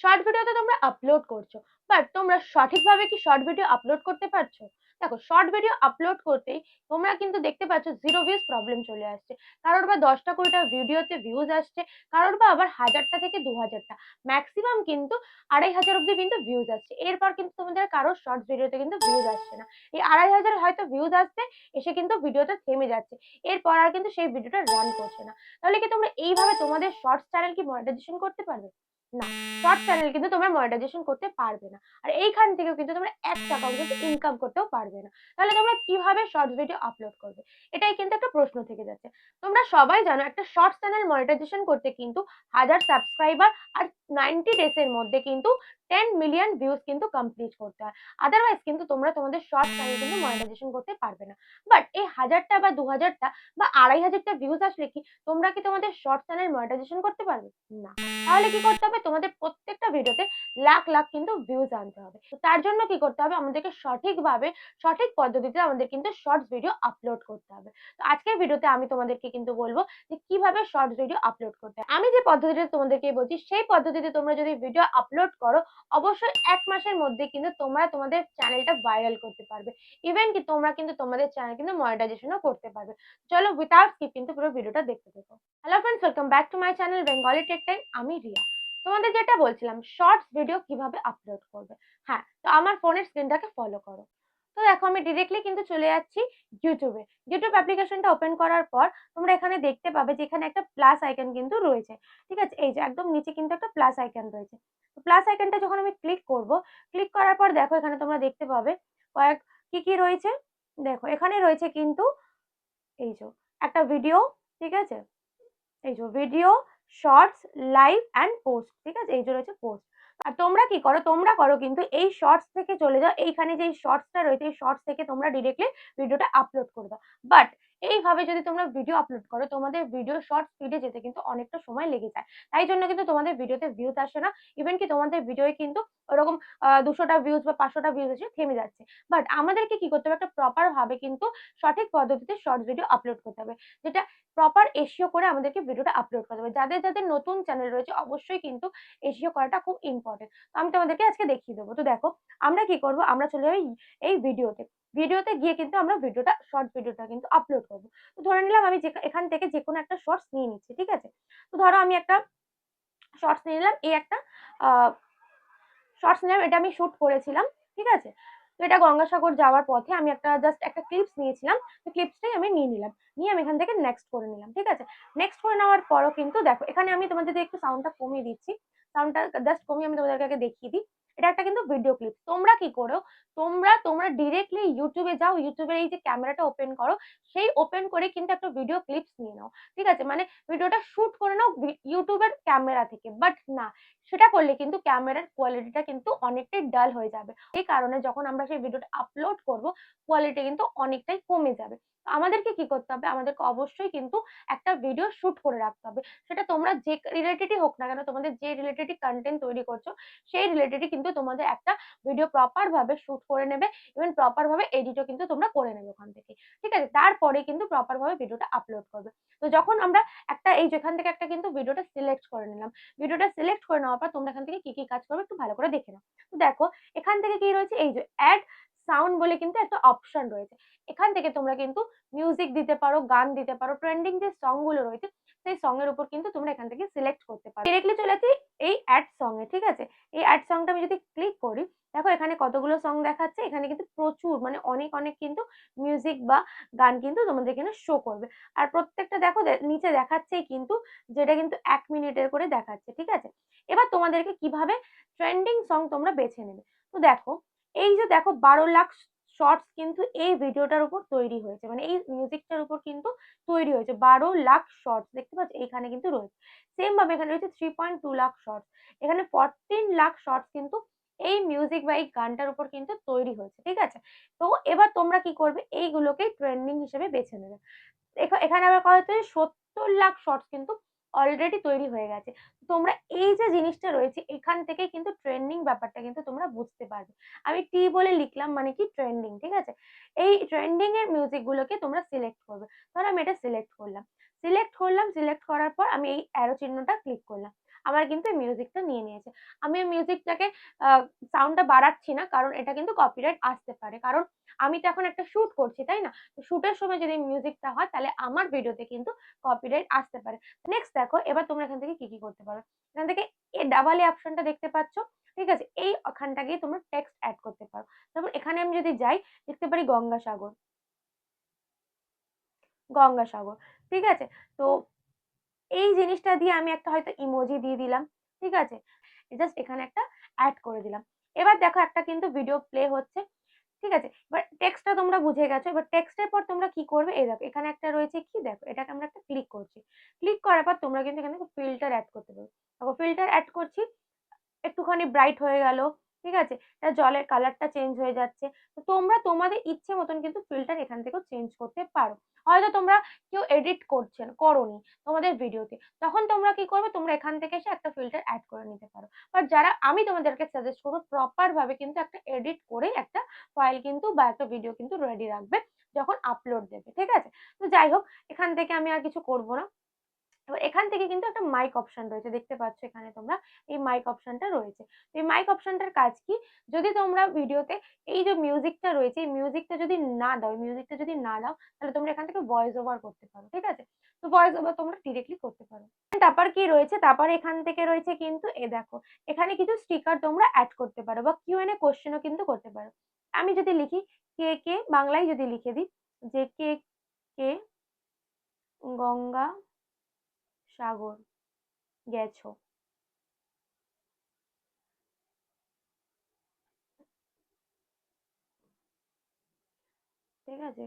Short video তো তোমরা upload করছ। বাট তোমরা সঠিকভাবে কি শর্ট ভিডিও আপলোড করতে পারছ? দেখো শর্ট ভিডিও আপলোড করতেই তোমরা কিন্তু দেখতে পাচ্ছ জিরো ভিউজ প্রবলেম চলে আসছে। কারোর বা দশটা কুড়িটা ভিডিওতে ভিউজ আসছে, কারোর বা আবার হাজারটা থেকে দু হাজারটা। ম্যাক্সিমাম কিন্তু আড়াই হাজার অব্দি কিন্তু ভিউজ আসছে। এরপর কিন্তু তোমাদের কারোর শর্ট ভিডিওতে কিন্তু ভিউজ আসছে না। এই আড়াই হাজার হয়তো ভিউজ আসছে, এসে কিন্তু ভিডিওটা থেমে যাচ্ছে। এরপর আর কিন্তু সেই ভিডিওটা রান করছে না। তাহলে কি তোমরা এইভাবে তোমাদের শর্টস চ্যানেল কি মনিটাইজেশন করতে পারবে? না। শর্ট চ্যানেল কিন্তু তোমরা মনিটাইজেশন করতে পারবে না। আর এইখান থেকেও কিন্তু তোমরা এক টাকাও কিন্তু ইনকাম করতেও পারবে না। তাহলে তোমরা কীভাবে শর্ট ভিডিও আপলোড করবে? এটাই কিন্তু একটা প্রশ্ন থেকে যাচ্ছে। তোমরা সবাই জানো একটা শর্ট চ্যানেল মনিটাইজেশন করতে কিন্তু হাজার সাবস্ক্রাইবার আর নাইনটি ডেজ এর মধ্যে কিন্তু টেন মিলিয়ন ভিউজ কিন্তু কমপ্লিট করতে হয়। আদারওয়াইজ কিন্তু তোমরা তোমাদের শর্ট চ্যানেল কিন্তু মনিটাইজেশন করতে পারবে না। বাট এই হাজারটা বা দু হাজারটা বা আড়াই হাজারটা ভিউজ আসলে কি তোমরা কি তোমাদের শর্ট চ্যানেল মনিটাইজেশন করতে পারবে? না। তাহলে কি করতে হবে? তোমাদের প্রত্যেকটা ভিডিওতে লাখ লাখ কিন্তু ভিউজ আনতে হবে। তার জন্য কি করতে হবে? আমাদেরকে সঠিকভাবে, সঠিক পদ্ধতিতে আমাদের কিন্তু শর্টস ভিডিও আপলোড করতে হবে। তো আজকের ভিডিওতে আমি তোমাদেরকে কিন্তু বলব যে কীভাবে শর্টস ভিডিও আপলোড করতে আমি যে পদ্ধতিটা তোমাদেরকে বলছি, সেই পদ্ধতিতে তোমরা যদি ভিডিও আপলোড করো, অবশ্যই এক মাসের মধ্যে কিন্তু তোমরা তোমাদের চ্যানেলটা ভাইরাল করতে পারবে। ইভেন কি তোমরা কিন্তু তোমাদের চ্যানেল কিন্তু মনিটাইজেশনও করতে পারবে। চলো উইথাউট স্কিপ কিন্তু পুরো ভিডিওটা দেখতে দেখো hello friends welcome back to my channel Bengali tech time আমি রিয়া। তোমাদের যেটা বলছিলাম শর্টস ভিডিও কীভাবে আপলোড করবে? হ্যাঁ তো আমার ফোনের স্ক্রিনটাকে ফলো করো। তো দেখো আমি ডিরেক্টলি কিন্তু চলে যাচ্ছি ইউটিউবে ইউটিউব অ্যাপ্লিকেশনটা ওপেন করার পর তোমরা এখানে দেখতে পাবে যে এখানে একটা প্লাস আইকন কিন্তু রয়েছে। ঠিক আছে? এই যে একদম নিচে কিন্তু একটা প্লাস আইকন রয়েছে। তো প্লাস আইকনটা যখন আমি ক্লিক করব ক্লিক করার পর দেখো এখানে তোমরা দেখতে পাবে কয়েক, কি কি রয়েছে? দেখো, এখানে রয়েছে কিন্তু এই যে, একটা ভিডিও ঠিক আছে? এই যে video shorts live and post ঠিক আছে? এই জন্য রয়েছে পোস্ট আর তোমরা কি করো? তোমরা করো কিন্তু এই শর্টস থেকে চলে যাও। এইখানে যে শর্টসটা রয়েছে, এই শর্টস থেকে তোমরা ডিরেক্টলি ভিডিওটা আপলোড করে দাও। বাট এইভাবে যদি তোমরা ভিডিও আপলোড করো, তোমাদের ভিডিও শর্ট স্পিডে যেতে কিন্তু অনেকটা সময় লেগে যায়। তাই জন্য কিন্তু তোমাদের ভিডিওতে ভিউজ আসে না। ইভেন কি তোমাদের ভিডিওয়ে কিন্তু ওরকম দুশোটা ভিউজ বা পাঁচশোটা ভিউজ এসে থেমে যাচ্ছে। বাট আমাদেরকে কি করতে হবে? একটা প্রপার ভাবে কিন্তু সঠিক পদ্ধতিতে শর্ট ভিডিও আপলোড করতে হবে। যেটা প্রপার এসিও করে আমাদেরকে ভিডিওটা আপলোড করতে হবে। যাদের যাদের নতুন চ্যানেল রয়েছে, অবশ্যই কিন্তু এসিও করাটা খুব ইম্পর্টেন্ট তো আমি তোমাদেরকে আজকে দেখিয়ে দেবো। তো দেখো, আমরা কি করব? আমরা চলে যাই এই ভিডিওতে ভিডিওতে গিয়ে কিন্তু আমরা ভিডিওটা শর্ট ভিডিওটা কিন্তু আপলোড করব। তো ধরে নিলাম আমি এখান থেকে যে কোনো একটা শর্টস নিয়ে নিচ্ছি, ঠিক আছে? তো ধরো আমি একটা শর্টস নিয়ে নিলাম, এই একটা শর্টস নিলাম, এটা আমি শ্যুট করেছিলাম, ঠিক আছে? তো এটা গঙ্গাসাগর যাওয়ার পথে আমি একটা জাস্ট একটা ক্লিপস নিয়েছিলাম, তো ক্লিপসটাই আমি নিয়ে নিলাম, নিয়ে আমি এখান থেকে নেক্সট করে নিলাম, ঠিক আছে? নেক্সট করে নেওয়ার পরও কিন্তু দেখো, এখানে আমি তোমাদের একটু সাউন্ডটা কমিয়ে দিচ্ছি সাউন্ডটা জাস্ট কমিয়ে আমি তোমাদেরকে আগে দেখিয়ে দিই। এটা একটা কিন্তু ভিডিও ক্লিপ তোমরা কি করো? তোমরা তোমরা ডিরেক্টলি ইউটিউবে যাও ইউটিউবের এই যে ক্যামেরাটা ওপেন করো, সেই ওপেন করে কিন্তু একটা ভিডিও ক্লিপস নিয়ে নাও। ঠিক আছে? মানে ভিডিওটা শুট করে নাও ইউটিউবের ক্যামেরা থেকে। বাট না, সেটা করলে কিন্তু ক্যামেরার কোয়ালিটিটা কিন্তু অনেকটাই ডাল হয়ে যাবে। এই কারণে যখন আমরা সেই ভিডিওটা আপলোড করব কোয়ালিটি কিন্তু অনেকটাই কমে যাবে। আমাদেরকে কি করতে হবে? আমাদেরকে অবশ্যই কিন্তু একটা ভিডিও শুট করে রাখতে হবে। সেটা তোমরা যে রিলেটেডই হোক না কেন, তোমাদের যে রিলেটেডই কন্টেন্ট তৈরি করছ, সেই রিলেটেডই কিন্তু তোমাদের একটা ভিডিও প্রপার ভাবে শুট করে নেবে। ইভেন প্রপার ভাবে এডিটও কিন্তু তোমরা করে নেবে ওখান থেকে। ঠিক আছে? তারপরে কিন্তু প্রপার ভাবে ভিডিওটা আপলোড করবে। তো যখন আমরা একটা, এই যেখান থেকে একটা কিন্তু ভিডিওটা সিলেক্ট করে নিলাম ভিডিওটা সিলেক্ট করে নেওয়ার পর তোমরা এখান থেকে কি কি কাজ করবে একটু ভালো করে দেখে নাও। তো দেখো, এখান থেকে কি রয়েছে? এই যে অ্যাড সাউন্ড বলে কিন্তু একটা অপশন রয়েছে। এখান থেকে তোমরা কিন্তু মিউজিক দিতে পারো, গান দিতে পারো ট্রেন্ডিং যে সংগুলো রয়েছে, সেই সং এর উপর কিন্তু তোমরা এখান থেকে সিলেক্ট করতে পারো। ডিরেক্টলি চলে যাচ্ছি এই অ্যাড সং এ, ঠিক আছে? এই অ্যাড সংটা আমি যদি ক্লিক করি, দেখো এখানে কতগুলো সং দেখাচ্ছে, এখানে কিন্তু প্রচুর মানে অনেক অনেক কিন্তু মিউজিক বা গান কিন্তু তোমাদের এখানে শো করবে। আর প্রত্যেকটা দেখো নিচে দেখাচ্ছেই কিন্তু, যেটা কিন্তু এক মিনিটের করে দেখাচ্ছে, ঠিক আছে? এবার তোমাদেরকে কীভাবে ট্রেন্ডিং সং তোমরা বেছে নেবে? তো দেখো এই যে দেখো বারো লাখ শর্টস কিন্তু এই ভিডিওটার উপর তৈরি হয়েছে। মানে এই মিউজিকটার উপর কিন্তু তৈরি হয়েছে। বারো লাখ শর্টস দেখতে পাচ্ছ? এখানে কিন্তু রয়েছে। সেম ভাবে এখানে রয়েছে three point two lakh shorts এখানে ফরটিন লাখ শর্টস কিন্তু এই মিউজিক বা এই গানটার উপর কিন্তু তৈরি হয়েছে, ঠিক আছে? তো এবার তোমরা কি করবে? এইগুলোকে ট্রেন্ডিং হিসেবে বেছে নেবে। এখানে আবার কথা হচ্ছে সত্তর লাখ শর্টস কিন্তু অলরেডি তৈরি হয়ে গেছে। তোমরা এই যে জিনিসটা রয়েছে, এখান থেকে কিন্তু ট্রেন্ডিং ব্যাপারটা কিন্তু তোমরা বুঝতে পারবে। আমি টি বলে লিখলাম মানে কি ট্রেন্ডিং ঠিক আছে? এই ট্রেন্ডিং এর মিউজিক গুলোকে তোমরা সিলেক্ট করবে। ধরো আমি এটা সিলেক্ট করলাম। সিলেক্ট করলাম সিলেক্ট করার পর আমি এই অ্যারো চিহ্নটা ক্লিক করলাম। আমার কিন্তু মিউজিকটা নিয়ে নিয়েছে। আমি এই মিউজিকটাকে সাউন্ডটা বাড়াচ্ছি না, কারণ এটা কিন্তু কপিরাইট আসতে পারে। কারণ আমি তো এখন একটা শ্যুট করছি, তাই না? তো শুটের সময় যদি মিউজিকটা হয়, তাহলে আমার ভিডিওতে কিন্তু কপিরাইট আসতে পারে। নেক্সট দেখো, এবার তোমরা এখান থেকে কি কি করতে পারো? এখান থেকে এই ডাবল অপশনটা দেখতে পাচ্ছ, ঠিক আছে? এই ওখানটা গিয়ে তোমরা টেক্সট অ্যাড করতে পারো। যেমন এখানে আমি যদি যাই, দেখতে পারি গঙ্গাসাগর। গঙ্গাসাগর, ঠিক আছে? তো এই জিনিসটা দিয়ে আমি একটা হয়তো ইমোজি দিয়ে দিলাম, ঠিক আছে? জাস্ট এখানে একটা অ্যাড করে দিলাম। এবার দেখো একটা কিন্তু ভিডিও প্লে হচ্ছে, ঠিক আছে? এবার টেক্সটটা তোমরা বুঝে গেছো, এবার টেক্সটের পর তোমরা কি করবে? এই দেখো, এখানে একটা রয়েছে কি? দেখো, এটাকে আমরা একটা ক্লিক করছি। ক্লিক করার পর তোমরা কিন্তু এখানে ফিল্টার অ্যাড করতে পারো। দেখো ফিল্টার অ্যাড করছি, একটুখানি ব্রাইট হয়ে গেল ঠিক আছে? এটা জলের কালারটা চেঞ্জ হয়ে যাচ্ছে। তো তোমরা তোমাদের ইচ্ছে মতন কিন্তু ফিল্টার এখান থেকেও চেঞ্জ করতে পারো। হয়তো তোমরা কেউ এডিট করছেন করোনি তোমাদের ভিডিওতে তখন তোমরা কি করবে? তোমরা এখান থেকে এসে একটা ফিল্টার অ্যাড করে নিতে পারো। বাট যারা আমি তোমাদেরকে সাজেস্ট করব প্রপার ভাবে কিন্তু একটা এডিট করে একটা ফাইল কিন্তু বা একটা ভিডিও কিন্তু রেডি রাখবে যখন আপলোড দেবে। ঠিক আছে? তো যাই হোক, এখান থেকে আমি আর কিছু করব না। এবার এখান থেকে কিন্তু একটা মাইক অপশন রয়েছে, দেখতে পাচ্ছ এখানে তোমরা এই মাইক অপশনটা রয়েছে। তো এই মাইক অপশনটার কাজ কি? যদি তোমরা ভিডিওতে এই যে মিউজিকটা রয়েছে, এই মিউজিকটা যদি না দাও মিউজিকটা যদি না দাও, তাহলে তোমরা এখান থেকে ভয়েস ওভার করতে পারো, ঠিক আছে? তো ভয়েস ওভার তোমরা ডিরেক্টলি করতে পারো। তারপর কি রয়েছে? তারপর এখান থেকে রয়েছে কিন্তু, এ দেখো, এখানে কিছু স্টিকার তোমরা অ্যাড করতে পারো বা কিউ এন এ কোশ্চেনও কিন্তু করতে পারো। আমি যদি লিখি, কে কে বাংলায় যদি লিখে দিই, যে কে কে গঙ্গা সাগর, গেছো। ঠিক আছে?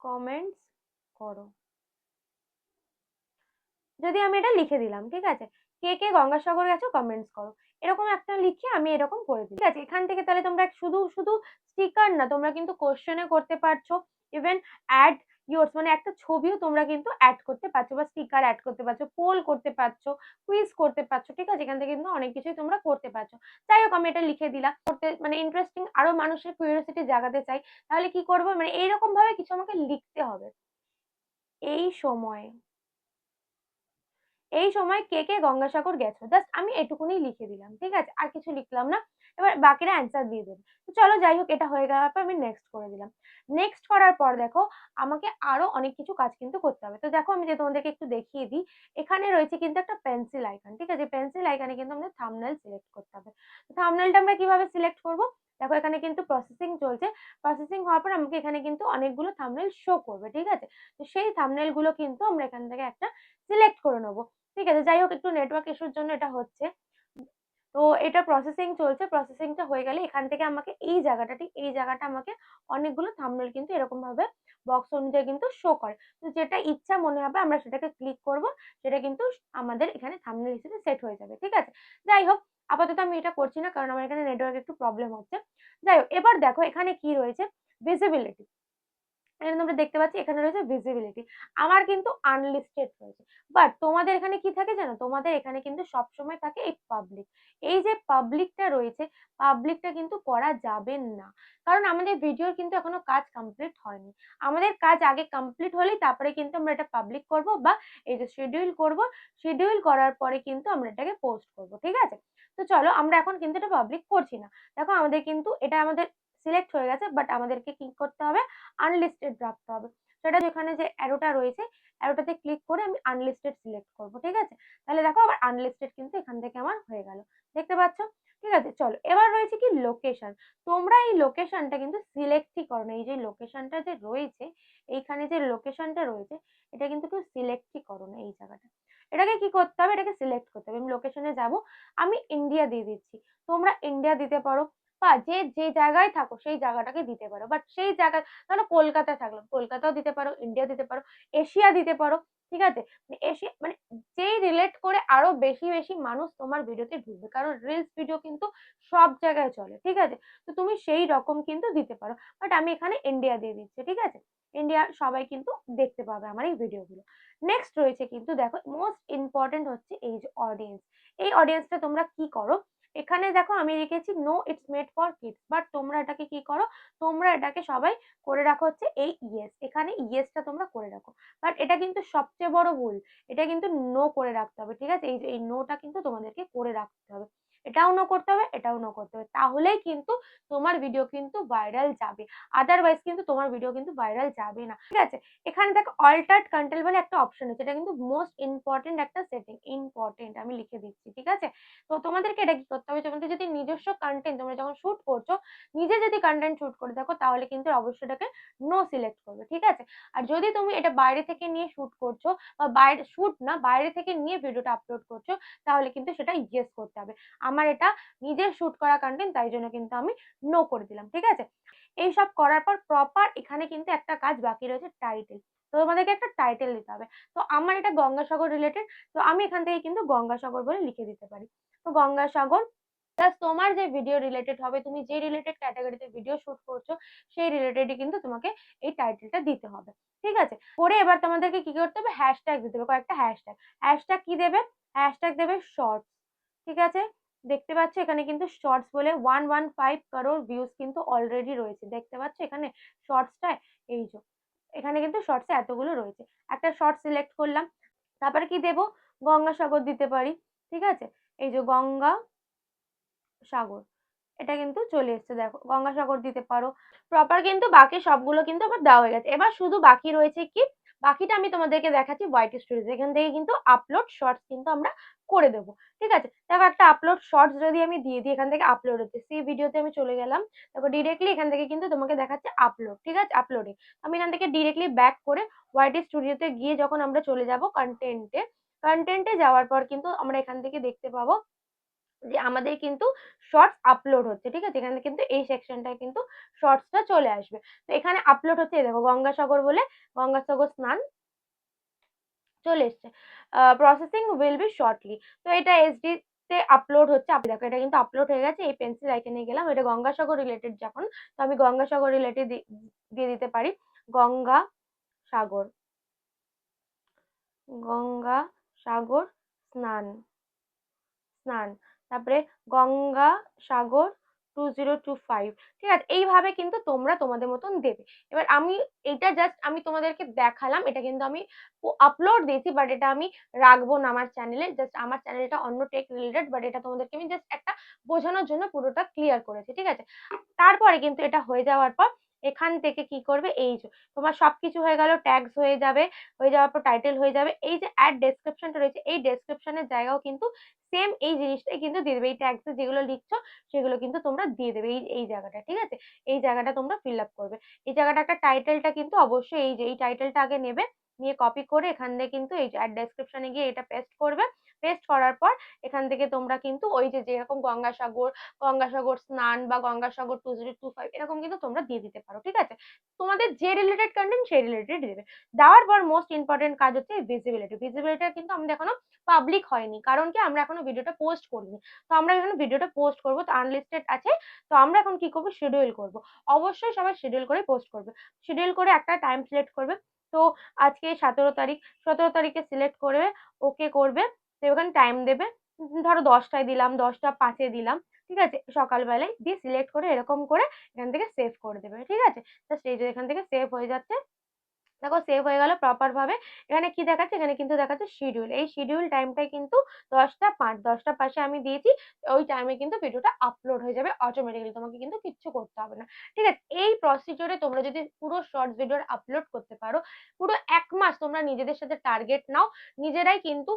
কমেন্টস করো। যদি আমি এটা লিখে দিলাম, ঠিক আছে? কে কে গঙ্গাসাগর গেছো কমেন্টস করো। এরকম একটা লিখে আমি এরকম করে দিই ঠিক আছে? এখান থেকে তাহলে তোমরা শুধু শুধু স্টিকার না, তোমরা কিন্তু কোশ্চেনে করতে পারছ। ইভেন অ্যাড ইয়োর্স মানে একটা ছবিও তোমরা কিন্তু অ্যাড করতে পারছ বা স্টিকার অ্যাড করতে পারছ পোল করতে পারছ কুইজ করতে পারছ, ঠিক আছে? এখান থেকে কিন্তু অনেক কিছুই তোমরা করতে পারছ। যাই হোক, আমি এটা লিখে দিলাম। করতে মানে ইন্টারেস্টিং আরও মানুষের কিউরিয়াসিটি জাগাতে চাই, তাহলে কি করব? মানে এইরকম ভাবে কিছু আমাকে লিখতে হবে। এই সময় এই সময় কে কে গঙ্গাসাগর গেছো? জাস্ট আমি এটুকুনি লিখে দিলাম, ঠিক আছে? আর কিছু লিখলাম না। এবার বাকিরা অ্যান্সার দিয়ে দেবে। তো চলো যাই হোক, এটা হয়ে যাওয়ার পর আমি নেক্সট করে দিলাম। নেক্সট করার পর দেখো, আমাকে আরও অনেক কিছু কাজ কিন্তু করতে হবে। তো দেখো আমি যে তোমাদেরকে একটু দেখিয়ে দিই, এখানে রয়েছে কিন্তু একটা পেন্সিল আইকন ঠিক আছে? পেন্সিল আইকনে কিন্তু আমাদের থামনেল সিলেক্ট করতে হবে। থামনেলটা আমরা কীভাবে সিলেক্ট করব? দেখো এখানে কিন্তু প্রসেসিং চলছে। প্রসেসিং হওয়ার পর আমাকে এখানে কিন্তু অনেকগুলো থামনেল শো করবে, ঠিক আছে? তো সেই থামনেলগুলো কিন্তু আমরা এখান থেকে একটা সিলেক্ট করে নেব। ঠিক আছে? যাই হোক, একটু নেটওয়ার্ক ইস্যুর জন্য এটা হচ্ছে। তো এটা প্রসেসিং চলছে প্রসেসিংটা হয়ে গেলে এখান থেকে আমাকে এই জায়গাটা ঠিক এই জায়গাটা আমাকে অনেকগুলো থামনেল কিন্তু এরকম ভাবে বক্স অনুযায়ী কিন্তু শো করে। তো যেটা ইচ্ছা মনে হবে আমরা সেটাকে ক্লিক করব, সেটা কিন্তু আমাদের এখানে থামনেল হিসেবে সেট হয়ে যাবে, ঠিক আছে? যাই হোক, আপাতত আমি এটা করছি না, কারণ আমার এখানে নেটওয়ার্ক একটু প্রবলেম হচ্ছে। যাই হোক, এবার দেখো এখানে কি রয়েছে? ভিজিবিলিটি এখানে তোমরা দেখতে পাচ্ছি এখানে রয়েছে ভিজিবিলিটি আমার কিন্তু আনলিস্টেড রয়েছে। বাট তোমাদের এখানে কি থাকে জানো? তোমাদের এখানে কিন্তু সবসময় থাকে এই পাবলিক এই যে পাবলিকটা রয়েছে পাবলিকটা কিন্তু করা যাবে না। কারণ আমাদের ভিডিওর কিন্তু এখনও কাজ কমপ্লিট হয়নি। আমাদের কাজ আগে কমপ্লিট হলেই তারপরে কিন্তু আমরা এটা পাবলিক করব বা এই যে শিডিউল করব। শিডিউল করার পরে কিন্তু আমরা এটাকে পোস্ট করব, ঠিক আছে? তো চলো, আমরা এখন কিন্তু এটা পাবলিক করছি না। দেখো, আমাদের কিন্তু এটা আমাদের সিলেক্ট হয়ে গেছে বাট আমাদেরকে কি করতে হবে আনলিস্টেড রাখতে হবে। সেটা যেখানে যে অ্যারোটা রয়েছে অ্যারোটাতে ক্লিক করে আমি আনলিস্টেড সিলেক্ট করব, ঠিক আছে? তাহলে দেখো আবার আনলিস্টেড কিন্তু এখান থেকে আমার হয়ে গেল। দেখতে পাচ্ছ? ঠিক আছে, চলো। এবার রয়েছে কি লোকেশন তোমরা এই লোকেশনটা কিন্তু সিলেক্টই করো না। এই যে লোকেশনটা যে রয়েছে, এইখানে যে লোকেশনটা রয়েছে, এটা কিন্তু কেউ সিলেক্টই করো না এই জায়গাটা। এটাকে কি করতে হবে? এটাকে সিলেক্ট করতে হবে। আমি লোকেশনে যাব, আমি ইন্ডিয়া দিয়ে দিচ্ছি। তোমরা ইন্ডিয়া দিতে পারো। বা যে যে জায়গায় থাকো সেই জায়গাটাকে দিতে পারো। বাট সেই জায়গায়, ধরো কলকাতায় থাকলাম, কলকাতাও দিতে পারো ইন্ডিয়া দিতে পারো এশিয়া দিতে পারো, ঠিক আছে? এশিয়া মানে যেই রিলেট করে আরও বেশি বেশি মানুষ তোমার ভিডিওতে ঢুকবে। কারণ রিলস ভিডিও কিন্তু সব জায়গায় চলে, ঠিক আছে? তো তুমি সেই রকম কিন্তু দিতে পারো। বাট আমি এখানে ইন্ডিয়া দিয়ে দিচ্ছি, ঠিক আছে? ইন্ডিয়া সবাই কিন্তু দেখতে পাবে আমার এই ভিডিওগুলো নেক্সট রয়েছে কিন্তু দেখো মোস্ট ইম্পর্টেন্ট হচ্ছে এই যে অডিয়েন্স এই অডিয়েন্সটা তোমরা কি করো? এখানে দেখো আমি লিখেছি no it's made for kids but তোমরা এটাকে কি করো? তোমরা এটাকে সবাই করে রাখো হচ্ছে এই ইয়েস এখানে ইয়েসটা তোমরা করে রাখো। বাট এটা কিন্তু সবচেয়ে বড় ভুল। এটা কিন্তু নো করে রাখতে হবে, ঠিক আছে? এই যে, এই নোটা কিন্তু তোমাদেরকে করে রাখতে হবে। এটাও নো করতে হবে নো করতে হবে। তাহলেই কিন্তু তোমার ভিডিও কিন্তু ভাইরাল যাবে। আদারওয়াইজ কিন্তু তোমার ভিডিও কিন্তু ভাইরাল যাবে না। ঠিক আছে? এখানে দেখো অল্টার্ড কন্টেন্ট বলে একটা অপশন আছে। এটা কিন্তু মোস্ট ইম্পর্টেন্ট একটা সেটিং ইম্পর্টেন্ট আমি লিখে দিচ্ছি। ঠিক আছে? তো তোমাদেরকে এটা কি করতে হবে? তোমাদের যদি নিজস্ব কন্টেন্ট তোমরা যখন শুট করছ, নিজে যদি কন্টেন্ট শুট করে থাকো তাহলে কিন্তু অবশ্যই এটাকে নো সিলেক্ট করবে। ঠিক আছে? আর যদি তুমি এটা বাইরে থেকে নিয়ে শুট করছ বা বাইরে শুট না, বাইরে থেকে নিয়ে ভিডিওটা আপলোড করছ, তাহলে কিন্তু সেটা ইয়েস করতে হবে। আমার এটা নিজের শুট করা কন্টেন্ট তাই জন্য কিন্তু আমি নো করে দিলাম, ঠিক আছে? এইসব করার পর প্রপার এখানে কিন্তু একটা কাজ বাকি রয়েছে টাইটেল তো তোমাদেরকে একটা টাইটেল দিতে হবে। তো আমার এটা গঙ্গাসাগর রিলেটেড তো আমি এখান থেকে কিন্তু গঙ্গাসাগর বলে লিখে দিতে পারি। তো গঙ্গাসাগর প্লাস তোমার যে ভিডিও রিলেটেড হবে, তুমি যে রিলেটেড ক্যাটাগরিতে ভিডিও শুট করছ, সেই রিলেটেডই কিন্তু তোমাকে এই টাইটেলটা দিতে হবে, ঠিক আছে? করে এবার তোমাদেরকে কি করতে হবে? হ্যাশট্যাগ দিতে হবে, কয়েকটা হ্যাশট্যাগ হ্যাশট্যাগ কি দেবে? হ্যাশট্যাগ দেবে শর্টস ঠিক আছে? দেখতে পাচ্ছ এখানে কিন্তু শর্টস বলে ওয়ান ওয়ান ফাইভ কারোর ভিউজ কিন্তু অলরেডি রয়েছে। দেখতে পাচ্ছ এখানে শর্টসটায় এই যে, এখানে কিন্তু শর্টসে এতগুলো রয়েছে। একটা শর্ট সিলেক্ট করলাম, তারপরে কি দেব? গঙ্গাসাগর দিতে পারি, ঠিক আছে? এই যে গঙ্গা সাগর, এটা কিন্তু চলে এসছে, দেখো, গঙ্গাসাগর দিতে পারো। প্রপার কিন্তু বাকি সবগুলো কিন্তু আমার দেওয়া হয়ে গেছে। এবার শুধু বাকি রয়েছে কি? বাকিটা আমি তোমাদেরকে দেখাচ্ছি হোয়াইট স্টোরেজ এখান থেকে কিন্তু আপলোড শর্টস কিন্তু আমরা করে দেবো, ঠিক আছে? দেখো একটা আপলোড শর্টস যদি আমি দিয়ে দিই, এখান থেকে আপলোড হচ্ছে। সেই ভিডিওতে আমি চলে গেলাম, দেখো ডিরেক্টলি এখান থেকে কিন্তু তোমাকে দেখাচ্ছে আপলোড ঠিক আছে? আপলোডে আমি এখান থেকে ডিরেক্টলি ব্যাক করে হোয়াইট স্টুডিওতে গিয়ে যখন আমরা চলে যাব কন্টেন্টে কন্টেন্টে যাওয়ার পর কিন্তু আমরা এখান থেকে দেখতে পাবো যে আমাদের কিন্তু শর্টস আপলোড হচ্ছে, ঠিক আছে? এখানে কিন্তু এই সেকশনটায় কিন্তু শর্টসটা চলে আসবে। তো এখানে আপলোড হচ্ছে দেখো, গঙ্গাসাগর বলে গঙ্গাসাগর স্নান চলে এসছে। প্রসেসিং উইল বি শর্টলি তো এটা এসডি তে আপলোড হচ্ছে, আপনি দেখো, এটা কিন্তু আপলোড হয়ে গেছে, এই পেন্সিল আইকনে গেলাম। এটা গঙ্গাসাগর রিলেটেড যখন, তো আমি গঙ্গাসাগর রিলেটেড দিয়ে দিতে পারি। গঙ্গা সাগর গঙ্গা সাগর স্নান। স্নান। তারপরে Ganga Sagar two zero two five ঠিক আছে? এইভাবে কিন্তু তোমরা তোমাদের মতন দেবে। এবার আমি এটা জাস্ট আমি তোমাদেরকে দেখালাম, এটা কিন্তু আমি আপলোড দিয়েছি বাট এটা আমি রাখব না আমার চ্যানেলে জাস্ট আমার চ্যানেলটা অন্য টেক রিলেটেড বাট এটা তোমাদেরকে আমি জাস্ট একটা বোঝানোর জন্য পুরোটা ক্লিয়ার করেছি, ঠিক আছে? তারপরে কিন্তু এটা হয়ে যাওয়ার পর এখান থেকে কি করবে? এই যে, তোমার সবকিছু হয়ে গেল ট্যাগস হয়ে যাবে, হয়ে যাওয়ার পর টাইটেল হয়ে যাবে। এই যে অ্যাড ডেসক্রিপশনটা রয়েছে, এই ডেসক্রিপশনের জায়গাও কিন্তু সেম এই জিনিসটাই কিন্তু দিয়ে দেবে। এই ট্যাগসে যেগুলো লিখছো, সেগুলো কিন্তু তোমরা দিয়ে দেবে এই এই জায়গাটা, ঠিক আছে? এই জায়গাটা তোমরা ফিল আপ করবে। এই জায়গাটা একটা টাইটেলটা কিন্তু অবশ্যই এই যে, এই টাইটেলটা আগে নেবে, নিয়ে কপি করে এখান থেকে কিন্তু এই অ্যাড ডেসক্রিপশনে গিয়ে এটা পেস্ট করবে। পেস্ট করার পর এখান থেকে তোমরা কিন্তু ওই যে যেরকম গঙ্গাসাগর গঙ্গাসাগর স্নান বা Gangasagar two zero two five এরকম কিন্তু তোমরা দিয়ে দিতে পারো, ঠিক আছে? তোমাদের যে রিলেটেড কন্টেন্ট সেই রিলেটেড দেবে। দেওয়ার পর মোস্ট ইম্পর্টেন্ট কাজ হচ্ছে ভিজিবিলিটি ভিজিবিলিটি কিন্তু আমাদের এখনও পাবলিক হয়নি, কারণ কি আমরা এখনও ভিডিওটা পোস্ট করিনি। তো আমরা এখানে ভিডিওটা পোস্ট করব, তো আনলিস্টেড আছে, তো আমরা এখন কি করব? শিডিউল করব। অবশ্যই সবাই শিডিউল করে পোস্ট করবে। শিডিউল করে একটা টাইম সিলেক্ট করবে। তো আজকে সতেরো তারিখ, সতেরো তারিখে সিলেক্ট করবে ওকে করবে। ওখানে টাইম দেবে। ধরো দশটায় দিলাম, দশটা পাঁচে দিলাম, ঠিক আছে? সকালবেলায় দিয়ে সিলেক্ট করে এরকম করে এখান থেকে সেভ করে দেবে, ঠিক আছে? জাস্ট এই যে এখান থেকে সেভ হয়ে যাচ্ছে। দেখো সেভ হয়ে গেল প্রপার ভাবে। এখানে কি দেখাচ্ছে? এখানে কিন্তু দেখাচ্ছে শিডিউল এই শিডিউল টাইমটাই কিন্তু দশটা পাঁচ, দশটা পাশে আমি দিয়েছি, ওই টাইমে কিন্তু ভিডিওটা আপলোড হয়ে যাবে অটোমেটিক্যালি তোমাকে কিন্তু কিচ্ছু করতে হবে না। ঠিক আছে? এই প্রসিডিওরে তোমরা যদি পুরো শর্ট ভিডিওর আপলোড করতে পারো, পুরো এক মাস তোমরা নিজেদের সাথে টার্গেট নাও। নিজেরাই কিন্তু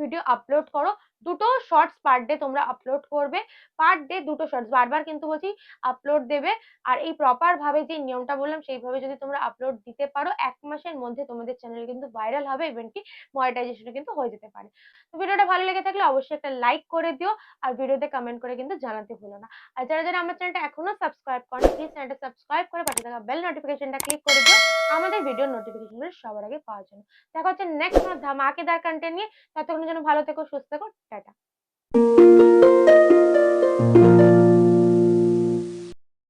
ভিডিও আপলোড করো। দুটো শর্টস পার ডে তোমরা আপলোড করবে। পার ডে দুটো শর্টস বারবার কিন্তু বলছি আপলোড দেবে। আর এই প্রপার ভাবে যে নিয়মটা বললাম, সেইভাবে যদি তোমরা আপলোড দিতে পারো, এক মাসের মধ্যে তোমাদের চ্যানেল কিন্তু ভাইরাল হবে ইভেন কি মনিটাইজেশন কিন্তু হয়ে যেতে পারে। তো ভিডিওটা ভালো লেগে থাকলে অবশ্যই একটা লাইক করে দিও, আর ভিডিওতে কমেন্ট করে কিন্তু জানাতে ভুলো না। আর যারা যারা আমার চ্যানেলটা এখনও সাবস্ক্রাইব করেন প্লিজ চ্যানেলটা সাবস্ক্রাইব করে পাশে থাকা বেল নোটিফিকেশনটা ক্লিক করে দিও। আমাদের ভিডিও নোটিফিকেশনগুলো সবার আগে পাওয়ার জন্য। দেখা হচ্ছে নেক্সট কোনো ধামাকেদার কন্টেন্ট নিয়ে। ততক্ষণের জন্য ভালো থেকো সুস্থ থেকো টাটা।